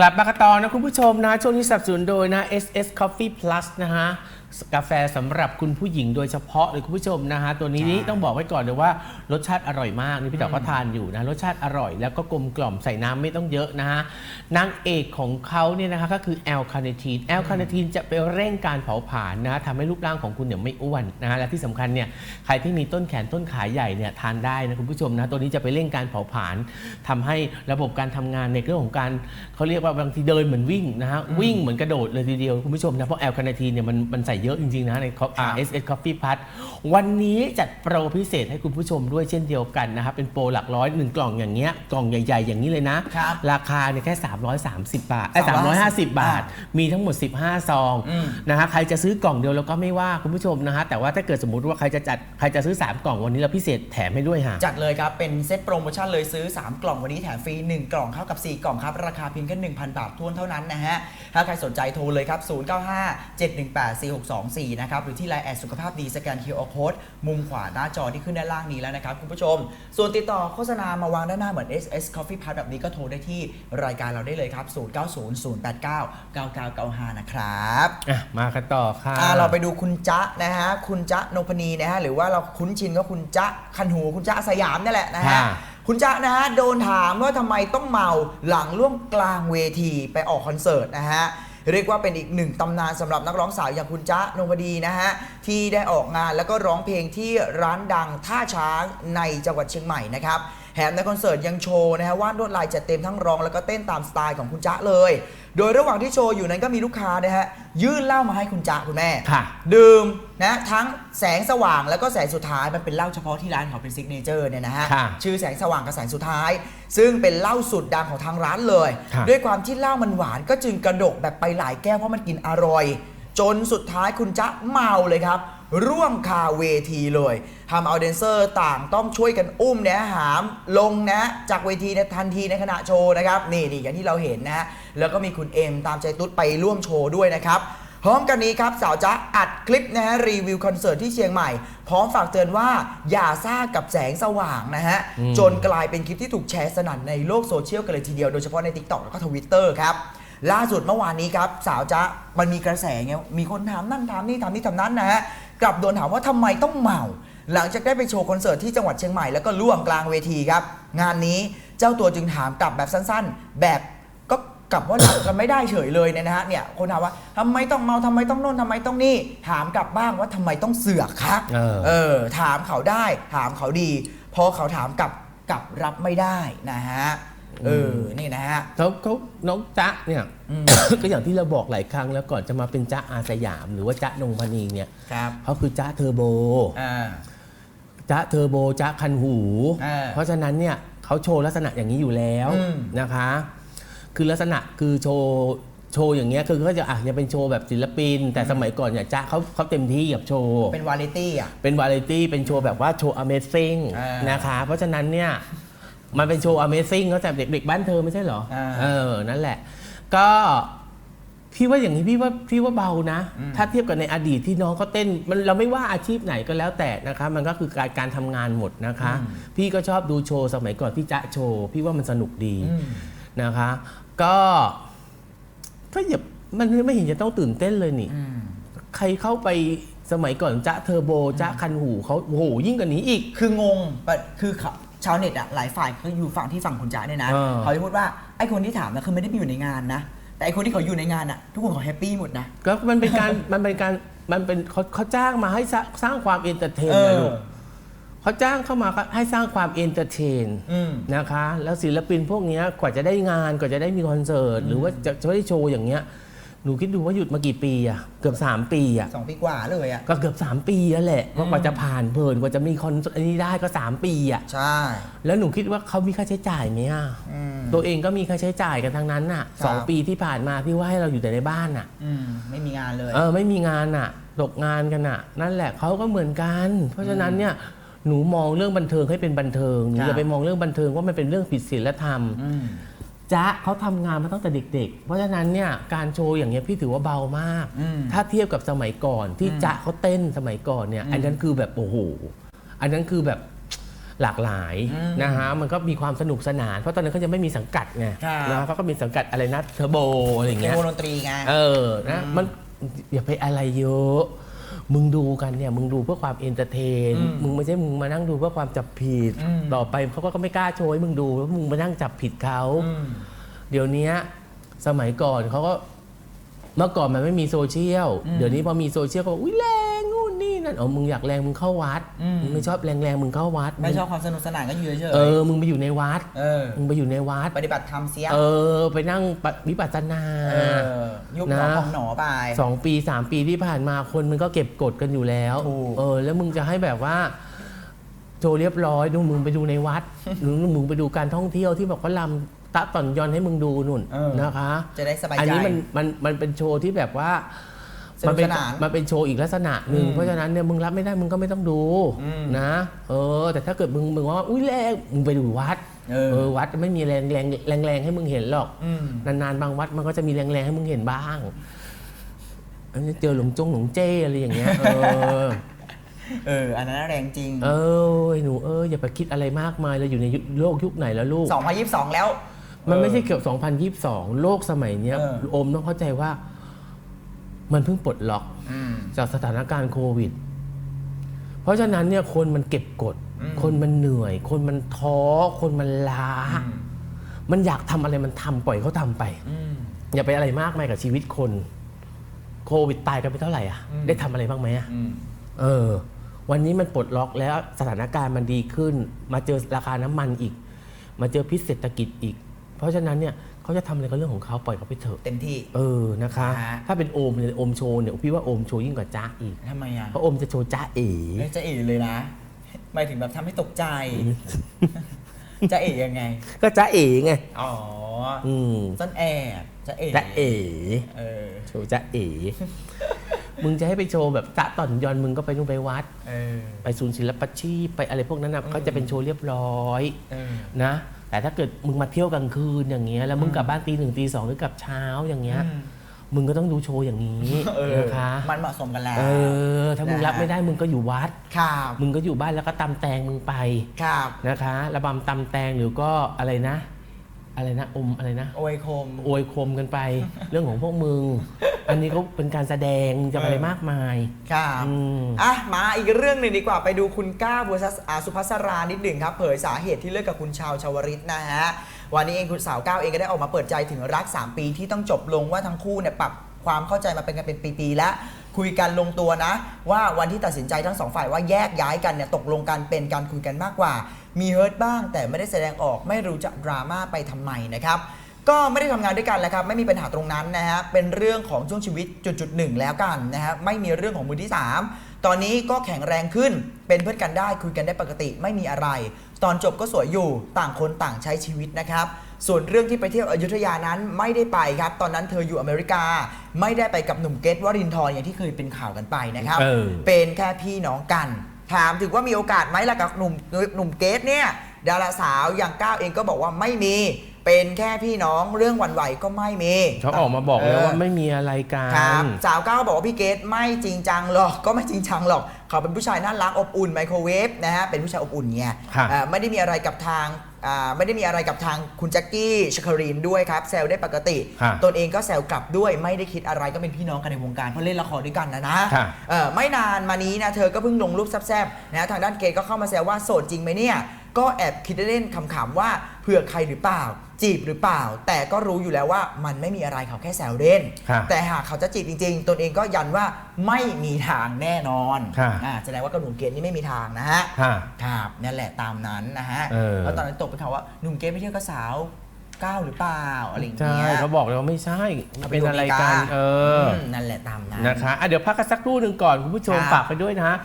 กลับมากันต่อนะคุณผู้ชมนะ ช่วงนี้สนับสนุนโดยนะ SS Coffee Plus นะฮะ กาแฟสำหรับคุณผู้หญิงโดยเฉพาะเลยคุณผู้ชมนะฮะตัวนี้นี่ต้องบอกไว้ก่อนเลยว่ารสชาติอร่อยมากนี่พี่ดอกก็ทานอยู่นะรสชาติอร่อยแล้วก็กลมกล่อมใส่น้ำไม่ต้องเยอะนะฮะนางเอกของเขาเนี่ยนะคะก็คือแอลคาเนทีนแอลคาเนทีนจะไปเร่งการเผาผลาญนะฮะทำให้รูปร่างของคุณเนี่ยไม่อ้วนนะฮะและที่สำคัญเนี่ยใครที่มีต้นแขนต้นขาใหญ่เนี่ยทานได้นะคุณผู้ชมนะตัวนี้จะไปเร่งการเผาผลาญทำให้ระบบการทำงานในเรื่องของการเขาเรียกว่าบางทีเดินเหมือนวิ่งนะฮะวิ่งเหมือนกระโดดเลยทีเดียวคุณผู้ชมนะเพราะแอลคาเนทีนเนี่ยมันมันใส่เยอะจริง ๆ นะใน RSS Coffee Plus วันนี้จัดโปรพิเศษให้คุณผู้ชมด้วยเช่นเดียวกันนะครับเป็นโปรหลักร้อยหนึ่งกล่องอย่างเงี้ยกล่องใหญ่ ๆ อย่างนี้เลยนะ ครับราคาเนี่ยแค่ 330 บาทไอ้350 350บาท มีทั้งหมด 15 ซองอืมนะฮะใครจะซื้อกล่องเดียวแล้วก็ไม่ว่าคุณผู้ชมนะฮะแต่ว่าถ้าเกิดสมมติว่าใครจะจัดใครจะซื้อ 3 กล่องวันนี้เราพิเศษแถมให้ด้วยฮะ จัดเลยครับ เป็นเซตโปรโมชั่นเลยซื้อ 3 กล่องวันนี้แถมฟรี 1 กล่องเข้ากับ 4 กล่องครับ ราคาเพียงแค่1,000 บาททวนเท่านั้นนะฮะ ถ้าใครสนใจโทรเลยครับ0957184624นะครับหรือที่ไลน์แอดสุขภาพดีสแกน QR Code มุมขวาหน้าจอที่ขึ้นด้านล่างนี้แล้วนะครับคุณผู้ชม ส่วนติดต่อโฆษณามาวางด้านหน้าเหมือน SS Coffee Plus แบบนี้ก็โทรได้ที่รายการเราได้เลยครับ 0900899995 นะครับอะมากันต่อค่ะอ่าเราไปดูคุณจ๊ะนะฮะคุณจ๊ะนพนีนะฮะหรือว่าเราคุ้นชินก็คุณจ๊ะคันหูคุณจ๊ะสยามนี่แหละนะฮะค่ะคุณจ๊ะนะฮะโดนถามว่าทำไมต้องเมาหลังล่วงกลางเวทีไปออกคอนเสิร์ตนะฮะ เรียกว่าเป็นอีกหนึ่งตำนานสำหรับนักร้องสาวอย่างคุณจ๊ะนงพดีนะฮะที่ได้ออกงานแล้วก็ร้องเพลงที่ร้านดังท่าช้างในจังหวัดเชียงใหม่นะครับ มในคอนเสิร์ตยังโชว์นะฮะวาดลวดลายจัดเต็มทั้งร้องแล้วก็เต้นตามสไตล์ของคุณจ๊ะเลย โดยระหว่างที่โชว์อยู่นั้นก็มีลูกค้านะฮะยื่นเหล้ามาให้คุณจ๊ะคุณแม่ ค่ะ ดื่มนะทั้งแสงสว่างแล้วก็แสงสุดท้ายมันเป็นเหล้าเฉพาะที่ร้านเขาเป็นซิกเนเจอร์เนี่ยนะฮะค่ะชื่อแสงสว่างกับแสงสุดท้าย ซึ่งเป็นเหล้าสุดดังของทางร้านเลย ค่ะ ด้วยความที่เหล้ามันหวานก็จึงกระดกแบบไปหลายแก้วเพราะมันกินอร่อย จนสุดท้ายคุณจ๊ะเมาเลยครับ ร่วงคาเวทีเลยทำเอาแดนเซอร์ต่างต้องช่วยกันอุ้มเนี่ยหามลงนะ จากเวทีในทันทีในขณะโชว์นะครับ นี่นี่อย่างที่เราเห็นนะฮะแล้วก็มีคุณเอ็มตามใจตุ๊ดไปร่วมโชว์ด้วยนะครับพร้อมกันนี้ครับสาวจ๊ะอัดคลิปนะฮะรีวิวคอนเสิร์ตที่เชียงใหม่ พร้อมฝากเตือนว่าอย่าซ่ากับแสงสว่างนะฮะอืมจนกลายเป็นคลิปที่ถูกแชร์สนั่นในโลกโซเชียลกันเลยทีเดียวโดยเฉพาะใน t ิ k t o k แล้วก็ทวิตเตอร์ครับ ล่าสุดเมื่อวานนี้ครับ สาวจ๊ะมันมีกระแสไงมีคนถามนั่นถามนี่ถามนี่ถามนั้นนะฮะ กลับโดนถามว่าทำไมต้องเมา หลังจากได้ไปโชว์คอนเสิร์ตที่จังหวัดเชียงใหม่แล้วก็ล่วงกลางเวทีครับ งานนี้เจ้าตัวจึงถามกลับแบบสั้นๆ แบบก็กลับว่าหลับกันไม่ได้เฉยเลยเนี่ยนะฮะเนี่ยคนถามว่าทำไมต้องเมาทำไมต้องโน่นทำไมต้องนี่ ถามกลับบ้างว่าทำไมต้องเสือกคะเออเออถามเขาได้ ถามเขาดี พอเขาถามกลับกลับรับไม่ได้นะฮะ เออ นี่นะฮะ เขาเขาน้องจ๊ะเนี่ย อืม ก็อย่างที่เราบอกหลายครั้งแล้วก่อนจะมาเป็นจ๊ะอาสยาม หรือว่าจ๊ะนงพนีเนี่ยครับเขาคือจ๊ะเทอร์โบ อ่า จ๊ะเทอร์โบจ๊ะคันหูอ่าเพราะฉะนั้นเนี่ยเขาโชว์ลักษณะอย่างนี้อยู่แล้วอืม นะคะ คือลักษณะคือโชว์โชว์อย่างเงี้ยคือเขาจะอะจะเป็นโชว์แบบศิลปิน แต่สมัยก่อนเนี่ยจ๊ะเขาเขาเต็มที่กับโชว์ เป็นวาไรตี้อะ เป็นวาไรตี้เป็นโชว์แบบว่าโชว์ Amazing อ่าน นะคะ เพราะฉะนั้นเนี่ย มันเป็นโชว์ Amazing เขาแต่เด็กๆบ้านเธอไม่ใช่เหรออ่าเออ นั่นแหละ ก็พี่ว่าอย่างนี้พี่ว่าพี่ว่าเบานะอืมถ้าเทียบกับในอดีตที่น้องเขาเต้นมันเราไม่ว่าอาชีพไหนก็แล้วแต่นะคะ มันก็คือการการทำงานหมดนะคะ พี่ก็ชอบดูโชว์สมัยก่อนพี่จ๊ะโชว์ พี่ว่ามันสนุกดีอืมนะคะ ก็ก็อย่ามันไม่เห็นจะต้องตื่นเต้นเลยนี่ อืมใครเข้าไปสมัยก่อนจ๊ะเทอร์โบจ๊ะคันหูเขาโอ้โหยิ่งกว่านี้อีก คืองงแบบคือเขา ชาวเน็ตอะหลายฝ่ายเขาอยู่ฝั่งที่ฝั่งคุณจ๋าเนี่ยนะเออ เขาจะพูดว่าไอ้คนที่ถามนะคือไม่ได้ไปอยู่ในงานนะ แต่ไอ้คนที่เขาอยู่ในงานอะทุกคนเขาแฮปปี้หมดนะ ก็มันเป็นการ มันเป็นการมันเป็นเขาเขาจ้างมาให้สร้างสร้างความเอนเตอร์เทนเอนะอ ลูกเขาจ้างเข้ามาให้สร้างความเอนเตอร์เทนอืม นะคะ แล้วศิลปินพวกเนี้ยกว่าจะได้งานกว่าจะได้มีคอนเสิร์ตหรือว่าจะจะได้โชว์อย่างเงี้ย หนูคิดดูว่าหยุดมากี่ปีอะเกือบ 3 ปีอะสองปีกว่าเลยอะก็เกือบ 3 ปีแล้วแหละว่ากว่าจะผ่านเพลินกว่าจะมีคอนเสิร์ตอันนี้ได้ก็ 3 ปีอะใช่แล้วหนูคิดว่าเขามีค่าใช้จ่ายไหมอะอืม ตัวเองก็มีค่าใช้จ่ายกันทั้งนั้นน่ะครับสองปีที่ผ่านมาพี่ว่าให้เราอยู่แต่ในบ้านน่ะอืมไม่มีงานเลยเออไม่มีงานน่ะตกงานกันน่ะนั่นแหละเขาก็เหมือนกัน เพราะฉะนั้นเนี่ยหนูมองเรื่องบันเทิงให้เป็นบันเทิงหนูครับอย่าไปมองเรื่องบันเทิงว่ามันเป็นเรื่องผิดศีลธรรมอืม จ๊ะเขาทำงานมาตั้งแต่เด็ก ๆ เพราะฉะนั้นเนี่ยการโชว์อย่างเงี้ยพี่ถือว่าเบามาก อืมถ้าเทียบกับสมัยก่อนที่อืมจ๊ะเขาเต้นสมัยก่อนเนี่ยอืมอันนั้นคือแบบโอ้โห อันนั้นคือแบบหลากหลายอืมนะฮะมันก็มีความสนุกสนาน เพราะตอนนั้นเขาจะไม่มีสังกัดไงครับ นะเขาก็มีสังกัดอะไรนะเทอร์โบอะไรอย่างเป็นเงี้ยวงดนตรีไง เออนะมันอย่าไปอะไรเยอะ มึงดูกันเนี่ยมึงดูเพื่อความเอนเตอร์เทน อืมมึงไม่ใช่มึงมานั่งดูเพื่อความจับผิด อืม ต่อไปเขาก็ไม่กล้าโชว์ให้มึงดูแล้วมึงมานั่งจับผิดเขา อืม เดี๋ยวเนี้ยสมัยก่อนเขาก็เมื่อก่อนมันไม่มีโซเชียลอืมเดี๋ยวนี้พอมีโซเชียลก็บอกอุ้ยแร งนู่นนี่นั่นอ๋อมึงอยากแรงมึงเข้าวัดอืม มึงไม่ชอบแรงแรงๆมึงเข้าวัดไม่ชอบความสนุกสนานก็อยู่เฉยๆเออมึงไปอยู่ในวัด เออมึงไปอยู่ในวัด ปฏิบัติธรรมเสียเออ ไปนั่งปะวิปัสสนา เออยุบหนอนะ ของหนอไป สองปีสามปีที่ผ่านมาคนมันก็เก็บกดกันอยู่แล้ว ถูก เออ แล้วมึงจะให้แบบว่าโชว์เรียบร้อยดูมึงไปดูในวัด หรือมึงไปดูการท่องเที่ยวที่บอกว่าลำตะต่อนยอนให้มึงดูนุ่นเออ นะคะ จะได้สบายใจ อันนี้มันมันมันเป็นโชว์ที่แบบว่า สนุกมัเป็นสนาน มันเป็นโชว์อีกลักษณะหนึ่งอืมเพราะฉะนั้นเนี่ยมึงรับไม่ได้มึงก็ไม่ต้องดูอืมนะ เออ แต่ถ้าเกิดมึงมึงว่าอุ้ยแรงมึงไปดูวัดเออเออวัดไม่มีแรงแรงแรงแรงให้มึงเห็นหรอกอืมนานๆบางวัดมันก็จะมีแรงๆให้มึงเห็นบ้างอันนี้เจอหลงจงหลงเจ้อะไรอย่างเงี้ยเออเอออันนั้นแรงจริง เออหนูเอออย่าไปคิดอะไรมากมายเราอยู่ในยุคโลกยุคไหนแล้วลูก 2022 แล้ว มันไม่ใช่เกี่ยวกับ2022 โลกสมัยเนี้ยเออโอมต้องเข้าใจว่า มันเพิ่งปลดล็อกอืมจากสถานการณ์โควิด เพราะฉะนั้นเนี่ยคนมันเก็บกดอืมคนมันเหนื่อย คนมันท้อ คนมันล้า มันอยากทำอะไรมันทำปล่อยเขาทำไปอืมอย่าไปอะไรมากมายกับชีวิตคน โควิดตายกันไปเท่าไหร่อะอืมได้ทำอะไรบ้างไหมอะอืมเออ วันนี้มันปลดล็อกแล้วสถานการณ์มันดีขึ้น มาเจอราคาน้ำมันอีก มาเจอพิษเศรษฐกิจอีก เพราะฉะนั้นเนี่ย เขาจะทำอะไรก็เรื่องของเขาปล่อยเขาไปเถอะเต็มที่ เออนะคะฮะ ถ้าเป็นโอมเนี่ยโอมโชว์เนี่ยพี่ว่าโอมโชว์ยิ่งกว่าจ้าอีกทำไมอะเพราะโอมจะโชว์จ้าเอ๋เอ้ยจะเอ๋เลยนะหมายถึงแบบทำให้ตกใจ จะเอ๋ยังไง ก็จ้าเอ๋ไงอ๋ออืมซ่อนแอบจะเอ๋จ้าเอ๋เออ โชว์จ้าเอ๋มึงจะให้ไปโชว์แบบตะต่อนยอนมึงก็ไปนู่นไปวัด เออ ไปศูนย์ศิลปาชีพไปอะไรพวกนั้นนะก็จะเป็นโชว์เรียบร้อย เออ นะ แต่ถ้าเกิดมึงมาเที่ยวกลางคืนอย่างเงี้ยแล้วมึงกลับบ้านตีหนึ่งตีสองหรือกลับเช้าอย่างเงี้ยอืมมึงก็ต้องดูโชว์อย่างนี้เออนะคะมันเหมาะสมกันแล้วเออถ้ามึงรับไม่ได้มึงก็อยู่วัดครับมึงก็อยู่บ้านแล้วก็ตำแตงมึงไปครับนะคะระบำตำแตงหรือก็อะไรนะ อะไรนะอมอะไรนะโอยคม อวยคมกันไป เรื่องของพวกมึง อันนี้ก็เป็นการแสดงจะอะไรมากมาย ครับอืม อะมาอีกเรื่องหนึ่งดีกว่าไปดูคุณก้าวบัวซัสอาสุภัสรานิดหนึ่งครับ เผยสาเหตุที่เลิกกับคุณชาวชาวริตนะฮะ วันนี้เองคุณสาวก้าวเองก็ได้ออกมาเปิดใจถึงรัก 3 ปีที่ต้องจบลงว่าทั้งคู่เนี่ยปรับความเข้าใจมาเป็นกันเป็นปี ๆ แล้ว คุยกันลงตัวนะ ว่าวันที่ตัดสินใจทั้งสองฝ่ายว่าแยกย้ายกันเนี่ยตกลงกันเป็นการคุยกันมากกว่า มีเฮิร์ตบ้างแต่ไม่ได้แสดงออกไม่รู้จะดราม่าไปทำไมนะครับก็ไม่ได้ทำงานด้วยกันแล้วครับไม่มีปัญหาตรงนั้นนะฮะเป็นเรื่องของช่วงชีวิตจุดจุดหนึ่งแล้วกันนะฮะไม่มีเรื่องของมือที่ 3 ตอนนี้ก็แข็งแรงขึ้นเป็นเพื่อนกันได้คุยกันได้ปกติไม่มีอะไร ตอนจบก็สวยอยู่ต่างคนต่างใช้ชีวิตนะครับ ส่วนเรื่องที่ไปเที่ยวอยุธยานั้นไม่ได้ไปครับ ตอนนั้นเธออยู่อเมริกา ไม่ได้ไปกับหนุ่มเกตวรินทร์อย่างที่เคยเป็นข่าวกันไปนะครับ เออ เป็นแค่พี่น้องกัน ถามถึงว่ามีโอกาสไหมล่ะกับหนุ่มหนุ่มเกตเนี่ยดาราสาวอย่างก้าวเองก็บอกว่าไม่มี เป็นแค่พี่น้องเรื่องหวันไหวก็ไม่มีเขาออกมาบอกแล้วว่าไม่มีอะไรกัครับน สาวก้าวบอกว่าพี่เกตไม่จริงจังหรอกก็ไม่จริงจังหรอก เขาเป็นผู้ชายน่ารักอบอุ่นไมโครเวฟนะฮะเป็นผู้ชายอบอุ่นไงครับ เอ่อไม่ได้มีอะไรกับทาง อ่าไม่ได้มีอะไรกับทางคุณแจ็คกี้ชคารีนด้วยครับแซวได้ปกติครับตนเองก็แซวกลับด้วยไม่ได้คิดอะไรก็เป็นพี่น้องกันในวงการเพราะเล่นละครด้วยกันนะนะครับเออไม่นานมานี้นะเธอก็เพิ่งลงรูปแซบๆนะทางด้านเกย์ก็เข้ามาแซวว่าโสดจริงไหมเนี่ย ก็แอบคิดเล่นๆขำๆว่าเผื่อใครหรือเปล่า จีบหรือเปล่า แต่ก็รู้อยู่แล้วว่ามันไม่มีอะไรเขาแค่แซวเล่น ครับแต่หากเขาจะจีบจริง ๆ ตนเองก็ยันว่าไม่มีทางแน่นอนครับ อ่าแสดงว่ากับหนุ่มเกย์นี่ไม่มีทางนะฮะค่ะครับนั่นแหละตามนั้นนะฮะเออ แล้วตอนนั้นตกเป็นข่าวว่าหนุ่มเกย์ไปเที่ยวกับสาวก้าวหรือเปล่าอะไรอย่างใช่เงี้ยเขาบอกเลยว่าไม่ใช่เอาไปเป็นอะไรกันดูอเมริกาเอออ มนั่นแหละตามนั้น นะคะอะเดี๋ยวพักกันสักครู่หนึ่งก่อน คุณผู้ชมครับ ฝากไปด้วยนะฮะ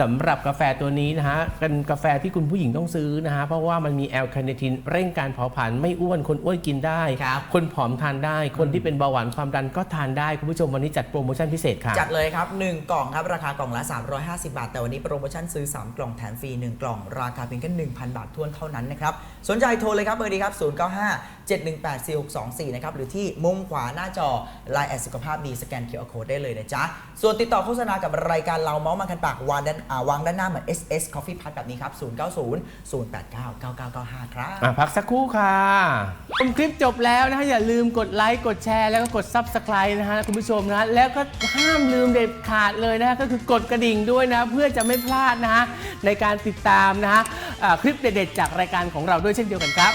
สำหรับกาแฟตัวนี้นะฮะเป็นกาแฟที่คุณผู้หญิงต้องซื้อนะฮะเพราะว่ามันมีแอลคาเนทินเร่งการเผาผลาญไม่อ้วนคนอ้วนกินได้ ครับ คนผอมทานได้ คนที่เป็นเบาหวานความดันก็ทานได้ คุณผู้ชมวันนี้จัดโปรโมชั่นพิเศษค่ะ จัดเลยครับ 1 กล่องครับ ราคากล่องละ 350 บาท แต่วันนี้โปรโมชั่นซื้อ 3 กล่องแถมฟรี 1 กล่อง ราคาเพียงแค่1,000 บาททวนเท่านั้นนะครับ สนใจโทรเลยครับเบอร์ดีครับ 095 718 4624 นะครับ หรือที่มุมขวาหน้าจอ Line แอดสุขภาพดีสแกนเคอร์โคดได้เลยนะจ๊ะส่วนติดต่อโฆษณากับรายการเราเมาส์มันคันปากวานแดนอ่าวางด้านหน้าเหมือน SS Coffee Plus แบบนี้ครับ 090 089 9995 ครับ อะพักสักครู่ค่ะชมคลิปจบแล้วนะฮะอย่าลืมกดไลค์กดแชร์แล้วก็กด Subscribe นะฮะคุณผู้ชมนะ แล้วก็ห้ามลืมเด็ดขาดเลยนะฮะก็คือกดกระดิ่งด้วยนะ เพื่อจะไม่พลาดนะฮะในการติดตามนะฮะอ่าคลิปเด็ดๆจากรายการของเราด้วยเช่นเดียวกันครับ